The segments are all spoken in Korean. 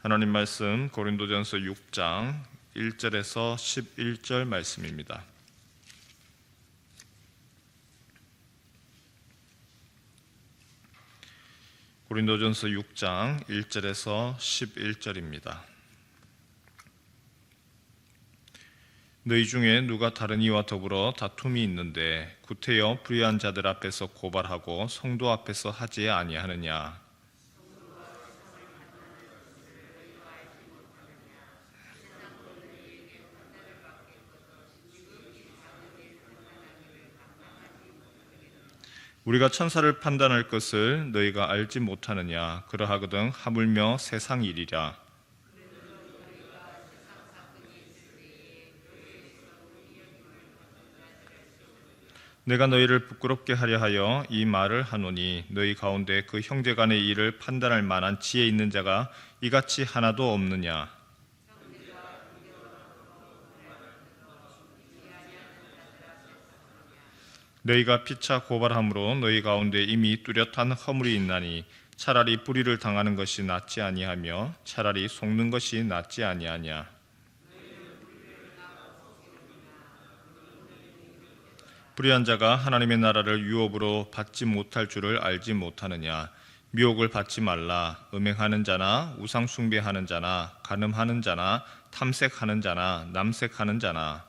하나님 말씀 고린도전서 6장 1절에서 11절 말씀입니다. 고린도전서 6장 1절에서 11절입니다. 너희 중에 누가 다른 이와 더불어 다툼이 있는데 구태여 불의한 자들 앞에서 고발하고 성도 앞에서 하지 아니하느냐 우리가 천사를 판단할 것을 너희가 알지 못하느냐? 그러하거든 하물며 세상 일이라. 내가 너희를 부끄럽게 하려 하여 이 말을 하노니 너희 가운데 그 형제간의 일을 판단할 만한 지혜 있는 자가 이같이 하나도 없느냐 너희가 피차 고발함으로 너희 가운데 이미 뚜렷한 허물이 있나니 차라리 불의를 당하는 것이 낫지 아니하며 차라리 속는 것이 낫지 아니하냐. 불의한 자가 하나님의 나라를 유업으로 받지 못할 줄을 알지 못하느냐. 미혹을 받지 말라. 음행하는 자나 우상 숭배하는 자나 간음하는 자나 탐색하는 자나 남색하는 자나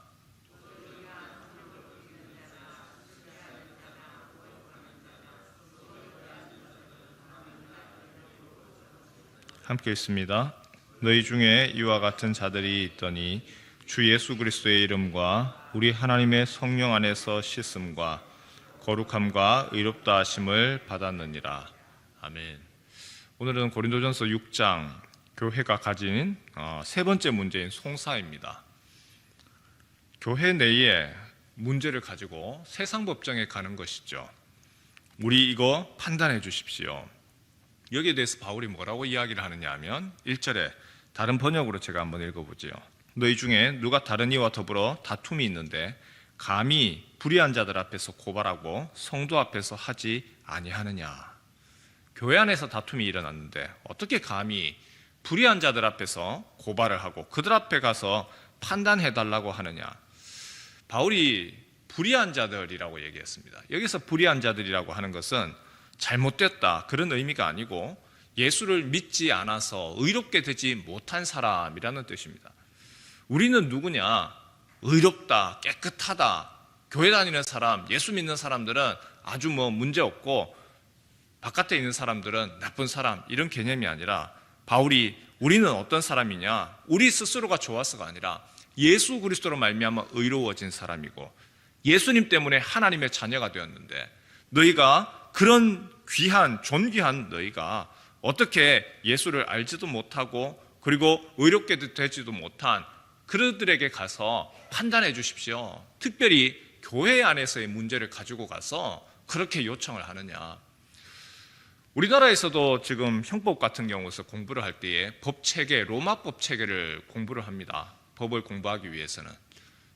함께 있습니다. 너희 중에 이와 같은 자들이 있더니 주 예수 그리스도의 이름과 우리 하나님의 성령 안에서 씻음과 거룩함과 의롭다 하심을 받았느니라. 아멘. 오늘은 고린도전서 6장 교회가 가진 어, 세 번째 문제인 송사입니다. 교회 내에 문제를 가지고 세상 법정에 가는 것이죠. 우리 이거 판단해 주십시오. 여기에 대해서 바울이 뭐라고 이야기를 하느냐 하면 1절에 다른 번역으로 제가 한번 읽어보지요. 너희 중에 누가 다른 이와 더불어 다툼이 있는데 감히 불의한 자들 앞에서 고발하고 성도 앞에서 하지 아니하느냐. 교회 안에서 다툼이 일어났는데 어떻게 감히 불의한 자들 앞에서 고발을 하고 그들 앞에 가서 판단해 달라고 하느냐. 바울이 불의한 자들이라고 얘기했습니다. 여기서 불의한 자들이라고 하는 것은 잘못됐다 그런 의미가 아니고 예수를 믿지 않아서 의롭게 되지 못한 사람이라는 뜻입니다. 우리는 누구냐? 의롭다, 깨끗하다. 교회 다니는 사람, 예수 믿는 사람들은 아주 뭐 문제 없고 바깥에 있는 사람들은 나쁜 사람 이런 개념이 아니라 바울이 우리는 어떤 사람이냐? 우리 스스로가 좋아서가 아니라 예수 그리스도로 말미암아 의로워진 사람이고 예수님 때문에 하나님의 자녀가 되었는데 너희가 그런 귀한 존귀한 너희가 어떻게 예수를 알지도 못하고 그리고 의롭게 되지도 못한 그들에게 가서 판단해 주십시오. 특별히 교회 안에서의 문제를 가지고 가서 그렇게 요청을 하느냐. 우리나라에서도 지금 형법 같은 경우서 공부를 할 때에 법 체계, 로마 법 체계를 공부를 합니다. 법을 공부하기 위해서는.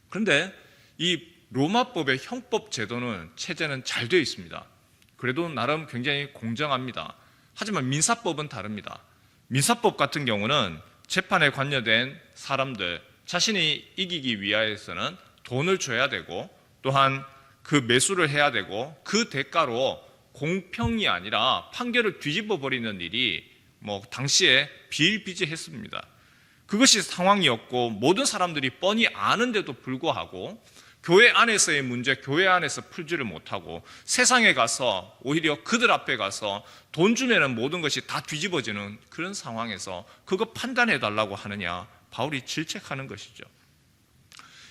그런데 이 로마법의 형법 제도는 체제는 잘 되어 있습니다. 그래도 나름 굉장히 공정합니다. 하지만 민사법은 다릅니다. 민사법 같은 경우는 재판에 관여된 사람들 자신이 이기기 위하여서는 돈을 줘야 되고 또한 그 매수를 해야 되고 그 대가로 공평이 아니라 판결을 뒤집어 버리는 일이 뭐 당시에 비일비재했습니다. 그것이 상황이었고 모든 사람들이 뻔히 아는데도 불구하고 교회 안에서의 문제, 교회 안에서 풀지를 못하고 세상에 가서 오히려 그들 앞에 가서 돈 주면은 모든 것이 다 뒤집어지는 그런 상황에서 그거 판단해 달라고 하느냐 바울이 질책하는 것이죠.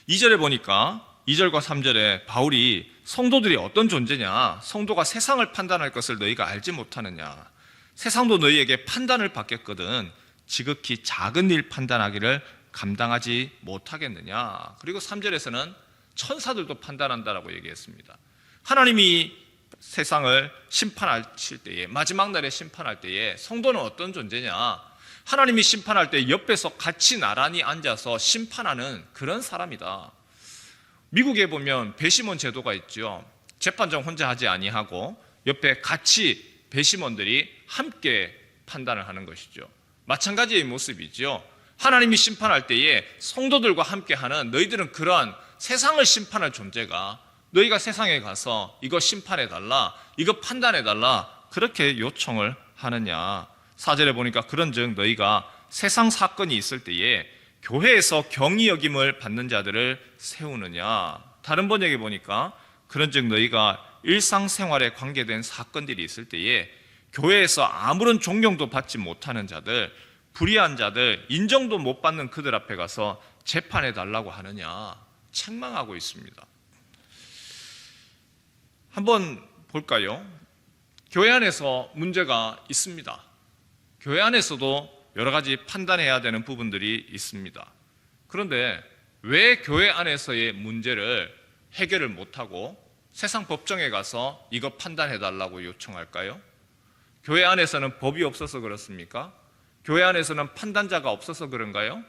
2절에 보니까 2절과 3절에 바울이 성도들이 어떤 존재냐? 성도가 세상을 판단할 것을 너희가 알지 못하느냐? 세상도 너희에게 판단을 받겠거든 지극히 작은 일 판단하기를 감당하지 못하겠느냐? 그리고 3절에서는 천사들도 판단한다라고 얘기했습니다. 하나님이 세상을 심판하실 때에 마지막 날에 심판할 때에 성도는 어떤 존재냐? 하나님이 심판할 때 옆에서 같이 나란히 앉아서 심판하는 그런 사람이다. 미국에 보면 배심원 제도가 있죠. 재판장 혼자 하지 아니하고 옆에 같이 배심원들이 함께 판단을 하는 것이죠. 마찬가지의 모습이죠. 하나님이 심판할 때에 성도들과 함께 하는 너희들은 그러한 세상을 심판할 존재가 너희가 세상에 가서 이거 심판해 달라, 이거 판단해 달라 그렇게 요청을 하느냐. 사절에 보니까 그런즉 너희가 세상 사건이 있을 때에 교회에서 경이 여김을 받는 자들을 세우느냐. 다른 번역에 보니까 그런즉 너희가 일상생활에 관계된 사건들이 있을 때에 교회에서 아무런 존경도 받지 못하는 자들, 불의한 자들, 인정도 못 받는 그들 앞에 가서 재판해 달라고 하느냐 책망하고 있습니다. 한번 볼까요? 교회 안에서 문제가 있습니다. 교회 안에서도 여러 가지 판단해야 되는 부분들이 있습니다. 그런데 왜 교회 안에서의 문제를 해결을 못하고 세상 법정에 가서 이거 판단해 달라고 요청할까요? 교회 안에서는 법이 없어서 그렇습니까? 교회 안에서는 판단자가 없어서 그런가요?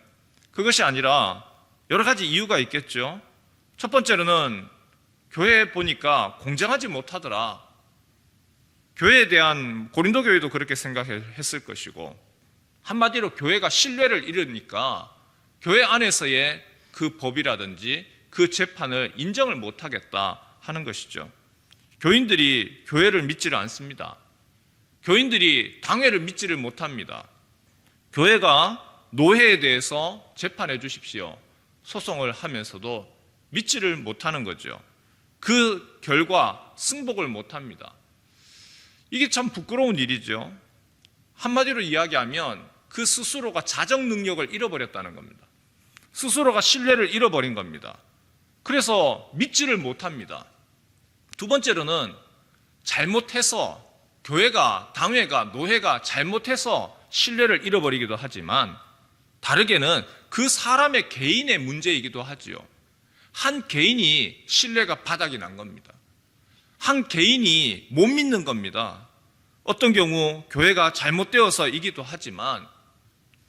그것이 아니라 여러 가지 이유가 있겠죠. 첫 번째로는 교회에 보니까 공정하지 못하더라. 교회에 대한 고린도 교회도 그렇게 생각했을 것이고 한마디로 교회가 신뢰를 잃으니까 교회 안에서의 그 법이라든지 그 재판을 인정을 못하겠다 하는 것이죠. 교인들이 교회를 믿지를 않습니다. 교인들이 당회를 믿지를 못합니다. 교회가 노회에 대해서 재판해 주십시오. 소송을 하면서도 믿지를 못하는 거죠. 그 결과 승복을 못합니다. 이게 참 부끄러운 일이죠. 한마디로 이야기하면 그 스스로가 자정 능력을 잃어버렸다는 겁니다. 스스로가 신뢰를 잃어버린 겁니다. 그래서 믿지를 못합니다. 두 번째로는 잘못해서 교회가, 당회가, 노회가 잘못해서 신뢰를 잃어버리기도 하지만 다르게는 그 사람의 개인의 문제이기도 하지요. 한 개인이 신뢰가 바닥이 난 겁니다. 한 개인이 못 믿는 겁니다. 어떤 경우 교회가 잘못되어서이기도 하지만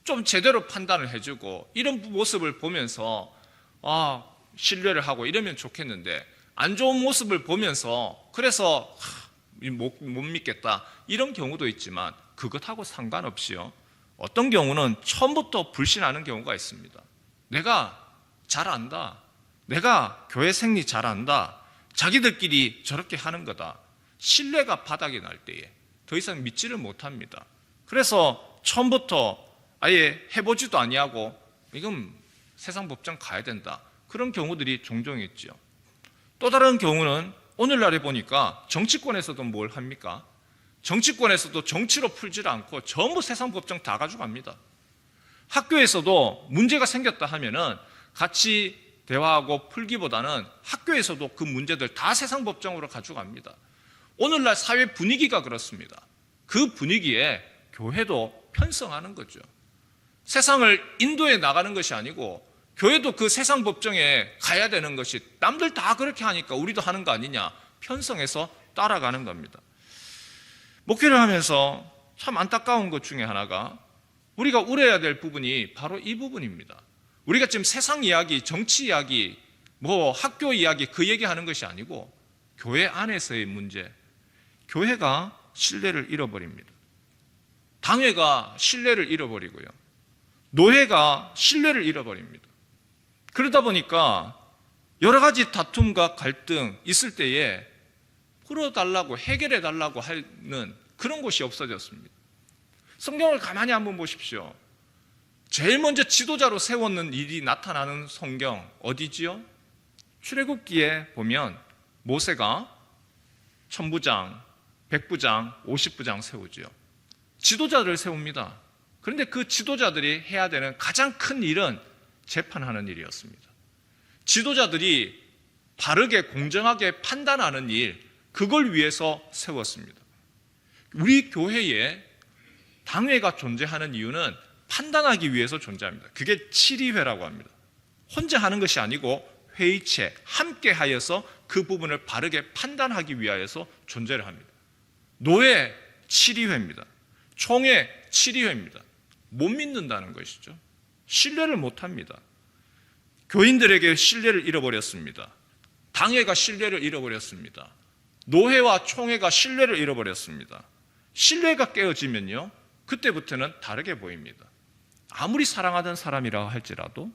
좀 제대로 판단을 해주고 이런 모습을 보면서 아 신뢰를 하고 이러면 좋겠는데 안 좋은 모습을 보면서 그래서 못, 못 믿겠다 이런 경우도 있지만 그것하고 상관없이요 어떤 경우는 처음부터 불신하는 경우가 있습니다. 내가 잘 안다. 내가 교회 생리 잘 안다. 자기들끼리 저렇게 하는 거다. 신뢰가 바닥이 날 때에 더 이상 믿지를 못합니다. 그래서 처음부터 아예 해보지도 아니하고 이건 세상 법정 가야 된다. 그런 경우들이 종종 있죠 또 다른 경우는 오늘날에 보니까 정치권에서도 뭘 합니까? 정치권에서도 정치로 풀지를 않고 전부 세상 법정 다 가져갑니다. 학교에서도 문제가 생겼다 하면은 같이 대화하고 풀기보다는 학교에서도 그 문제들 다 세상 법정으로 가져갑니다. 오늘날 사회 분위기가 그렇습니다. 그 분위기에 교회도 편성하는 거죠. 세상을 인도해 나가는 것이 아니고 교회도 그 세상 법정에 가야 되는 것이 남들 다 그렇게 하니까 우리도 하는 거 아니냐 편성해서 따라가는 겁니다. 목회를 하면서 참 안타까운 것 중에 하나가 우리가 우려해야 될 부분이 바로 이 부분입니다. 우리가 지금 세상 이야기, 정치 이야기, 뭐 학교 이야기 그 얘기 하는 것이 아니고 교회 안에서의 문제. 교회가 신뢰를 잃어버립니다. 당회가 신뢰를 잃어버리고요. 노회가 신뢰를 잃어버립니다. 그러다 보니까 여러 가지 다툼과 갈등 있을 때에 풀어달라고 해결해 달라고 하는 그런 곳이 없어졌습니다. 성경을 가만히 한번 보십시오. 제일 먼저 지도자로 세웠는 일이 나타나는 성경 어디지요? 출애굽기에 보면 모세가 천부장, 백부장, 오십부장 세우지요. 지도자를 세웁니다. 그런데 그 지도자들이 해야 되는 가장 큰 일은 재판하는 일이었습니다. 지도자들이 바르게 공정하게 판단하는 일, 그걸 위해서 세웠습니다. 우리 교회에 당회가 존재하는 이유는 판단하기 위해서 존재합니다. 그게 7위회라고 합니다. 혼자 하는 것이 아니고 회의체, 함께 하여서 그 부분을 바르게 판단하기 위하여서 존재를 합니다. 노예 7위회입니다. 총회 7위회입니다. 못 믿는다는 것이죠. 신뢰를 못 합니다. 교인들에게 신뢰를 잃어버렸습니다. 당회가 신뢰를 잃어버렸습니다. 노회와 총회가 신뢰를 잃어버렸습니다. 신뢰가 깨어지면요, 그때부터는 다르게 보입니다. 아무리 사랑하던 사람이라 할지라도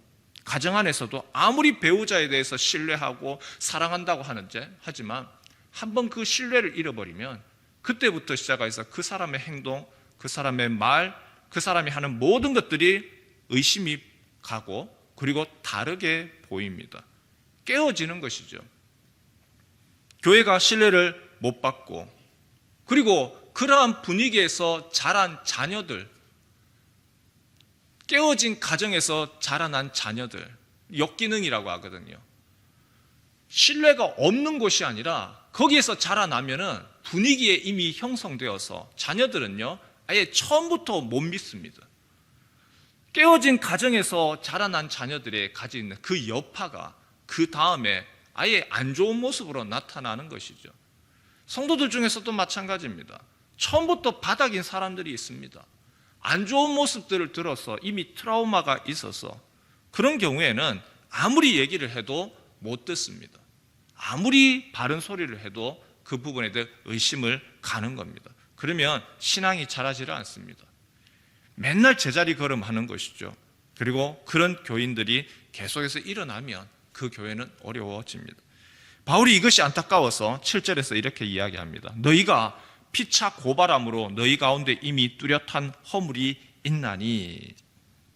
가정 안에서도 아무리 배우자에 대해서 신뢰하고 사랑한다고 하는지 하지만 한번 그 신뢰를 잃어버리면 그때부터 시작해서 그 사람의 행동, 그 사람의 말, 그 사람이 하는 모든 것들이 의심이 가고 그리고 다르게 보입니다. 깨어지는 것이죠. 교회가 신뢰를 못 받고 그리고 그러한 분위기에서 자란 자녀들 깨어진 가정에서 자라난 자녀들 역기능이라고 하거든요. 신뢰가 없는 곳이 아니라 거기에서 자라나면은 분위기에 이미 형성되어서 자녀들은요 아예 처음부터 못 믿습니다. 깨어진 가정에서 자라난 자녀들의 가지고 있는 그 여파가 그 다음에 아예 안 좋은 모습으로 나타나는 것이죠. 성도들 중에서도 마찬가지입니다. 처음부터 바닥인 사람들이 있습니다. 안 좋은 모습들을 들어서 이미 트라우마가 있어서 그런 경우에는 아무리 얘기를 해도 못 듣습니다. 아무리 바른 소리를 해도 그 부분에 대해 의심을 가는 겁니다. 그러면 신앙이 자라지를 않습니다. 맨날 제자리 걸음하는 것이죠. 그리고 그런 교인들이 계속해서 일어나면 그 교회는 어려워집니다. 바울이 이것이 안타까워서 7절에서 이렇게 이야기합니다. 너희가 피차 고발함으로 너희 가운데 이미 뚜렷한 허물이 있나니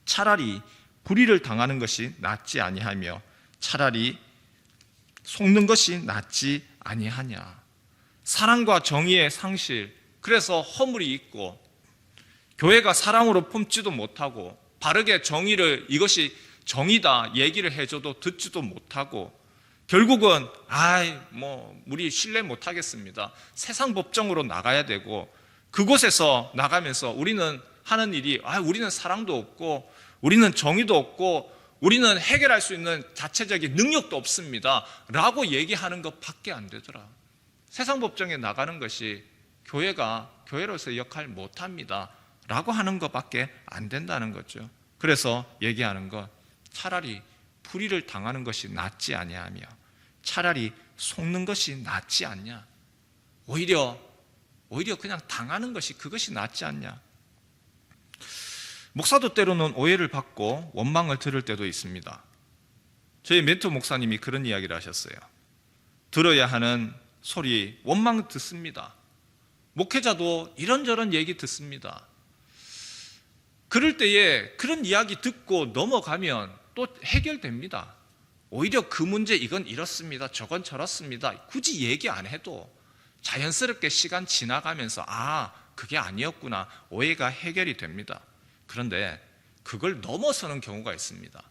차라리 불의를 당하는 것이 낫지 아니하며 차라리 속는 것이 낫지 아니하냐. 사랑과 정의의 상실, 그래서 허물이 있고 교회가 사랑으로 품지도 못하고 바르게 정의를 이것이 정의다 얘기를 해줘도 듣지도 못하고 결국은 아이 뭐 우리 신뢰 못하겠습니다. 세상 법정으로 나가야 되고 그곳에서 나가면서 우리는 하는 일이 아 우리는 사랑도 없고 우리는 정의도 없고 우리는 해결할 수 있는 자체적인 능력도 없습니다. 라고 얘기하는 것밖에 안 되더라. 세상 법정에 나가는 것이 교회가 교회로서 역할 못 합니다. 라고 하는 것밖에 안 된다는 거죠. 그래서 얘기하는 것 차라리 불의를 당하는 것이 낫지 아니하며 차라리 속는 것이 낫지 않냐. 오히려 오히려 그냥 당하는 것이 그것이 낫지 않냐. 목사도 때로는 오해를 받고 원망을 들을 때도 있습니다. 저희 멘토 목사님이 그런 이야기를 하셨어요. 들어야 하는 소리 원망 듣습니다. 목회자도 이런저런 얘기 듣습니다. 그럴 때에 그런 이야기 듣고 넘어가면 또 해결됩니다. 오히려 그 문제 이건 이렇습니다. 저건 저렇습니다. 굳이 얘기 안 해도 자연스럽게 시간 지나가면서 아, 그게 아니었구나. 오해가 해결이 됩니다. 그런데 그걸 넘어서는 경우가 있습니다.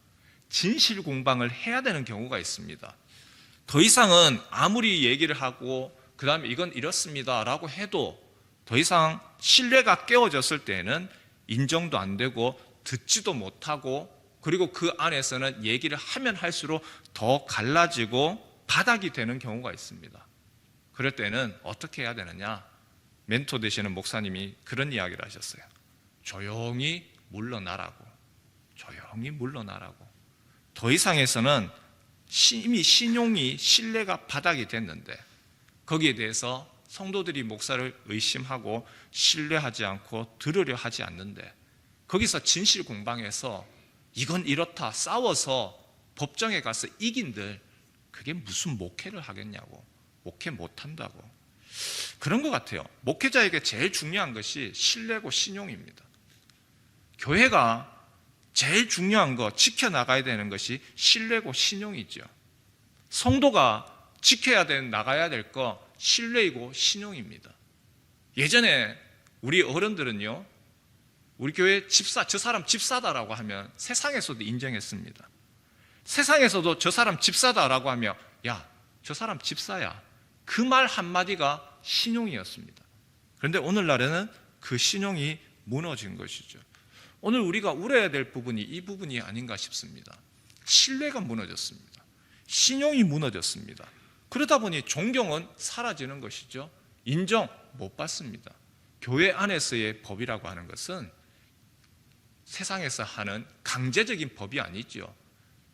진실 공방을 해야 되는 경우가 있습니다. 더 이상은 아무리 얘기를 하고 그 다음에 이건 이렇습니다라고 해도 더 이상 신뢰가 깨어졌을 때에는 인정도 안 되고 듣지도 못하고 그리고 그 안에서는 얘기를 하면 할수록 더 갈라지고 바닥이 되는 경우가 있습니다. 그럴 때는 어떻게 해야 되느냐? 멘토 되시는 목사님이 그런 이야기를 하셨어요. 조용히 물러나라고. 조용히 물러나라고. 더 이상에서는 이미 신용이 신뢰가 바닥이 됐는데 거기에 대해서 성도들이 목사를 의심하고 신뢰하지 않고 들으려 하지 않는데 거기서 진실 공방에서 이건 이렇다 싸워서 법정에 가서 이긴들 그게 무슨 목회를 하겠냐고 목회 못한다고. 그런 것 같아요. 목회자에게 제일 중요한 것이 신뢰고 신용입니다. 교회가 제일 중요한 거 지켜나가야 되는 것이 신뢰고 신용이죠. 성도가 지켜야 되는 나가야 될 거 신뢰이고 신용입니다. 예전에 우리 어른들은요 우리 교회 집사, 저 사람 집사다라고 하면 세상에서도 인정했습니다. 세상에서도 저 사람 집사다라고 하면 야, 저 사람 집사야. 그 말 한마디가 신용이었습니다. 그런데 오늘날에는 그 신용이 무너진 것이죠. 오늘 우리가 울어야 될 부분이 이 부분이 아닌가 싶습니다. 신뢰가 무너졌습니다. 신용이 무너졌습니다. 그러다 보니 존경은 사라지는 것이죠. 인정 못 받습니다. 교회 안에서의 법이라고 하는 것은 세상에서 하는 강제적인 법이 아니죠.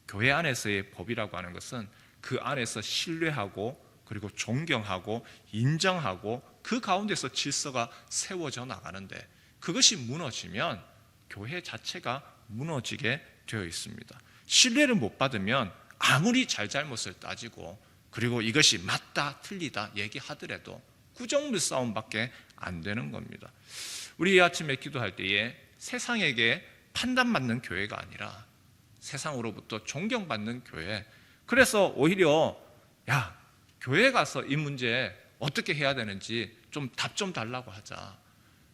교회 안에서의 법이라고 하는 것은 그 안에서 신뢰하고 그리고 존경하고 인정하고 그 가운데서 질서가 세워져 나가는데 그것이 무너지면 교회 자체가 무너지게 되어 있습니다. 신뢰를 못 받으면 아무리 잘잘못을 따지고 그리고 이것이 맞다 틀리다 얘기하더라도 구정물 싸움밖에 안 되는 겁니다. 우리 이 아침에 기도할 때에 세상에게 판단받는 교회가 아니라 세상으로부터 존경받는 교회. 그래서 오히려 야 교회 가서 이 문제 어떻게 해야 되는지 좀답좀 달라고 하자.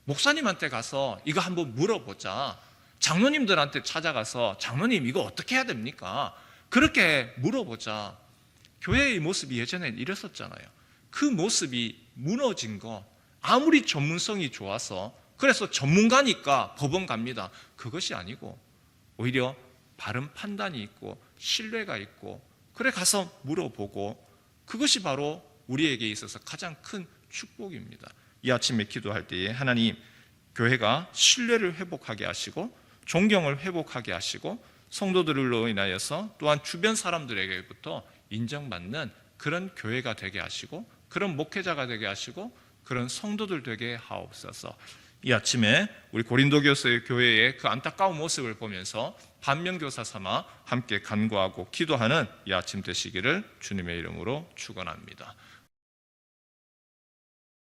목사님한테 가서 이거 한번 물어보자. 장로님들한테 찾아가서 장로님 이거 어떻게 해야 됩니까? 그렇게 물어보자. 교회의 모습이 예전엔 이랬었잖아요. 그 모습이 무너진 거 아무리 전문성이 좋아서 그래서 전문가니까 법원 갑니다. 그것이 아니고 오히려 바른 판단이 있고 신뢰가 있고 그래 가서 물어보고 그것이 바로 우리에게 있어서 가장 큰 축복입니다. 이 아침에 기도할 때에 하나님 교회가 신뢰를 회복하게 하시고 존경을 회복하게 하시고 성도들로 인하여서 또한 주변 사람들에게부터 인정받는 그런 교회가 되게 하시고 그런 목회자가 되게 하시고 그런 성도들 되게 하옵소서. 이 아침에 우리 고린도 교서의 교회의 그 안타까운 모습을 보면서 반면교사 삼아 함께 간구하고 기도하는 이 아침 되시기를 주님의 이름으로 축원합니다.